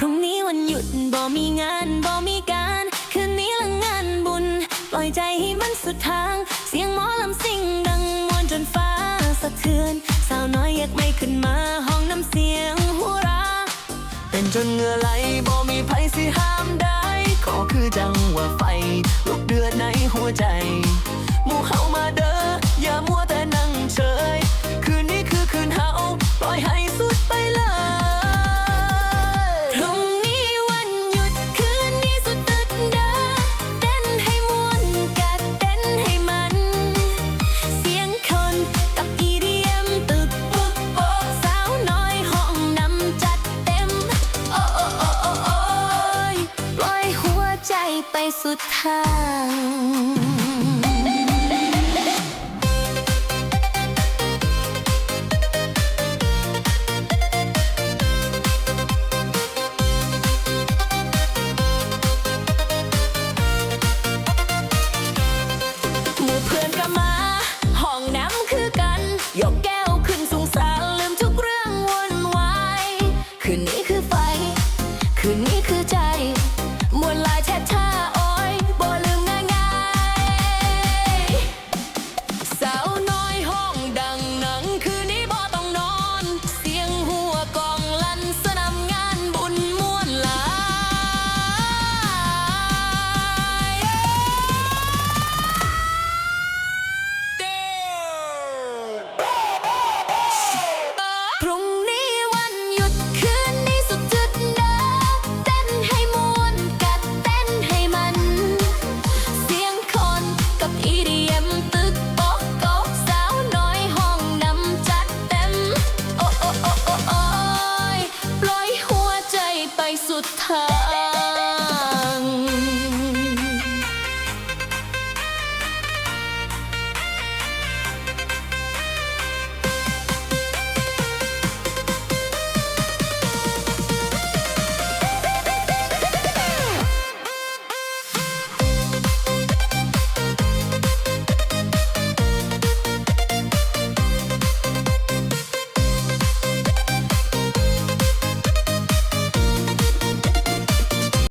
พรุ่งนี้วันหยุดบ่มีงานบ่มีการ คืนนี้ละงานบุญ ปล่อยใจให้มันสุดทาง เสียงหมอลำสิ่งดังมวนจนฟ้าสะเทือน สาวน้อยอยากไม่ขึ้นมาห้องน้ำเสียงหัวราเป็นจนเงื่อไหลบ่มีไพสิห้ามได้ขอคือจังว่าไฟลุกเดือดในหัวใจหมู่เข้ามาเดิน ไปสุดทางเพื่อนก็มา ห้องน้ำคือกัน ยกแก้วขึ้นสูงสารลืมทุกเรื่องวุ่วาคืนนี้คือไฟ คืนนี้คือใจ pronto.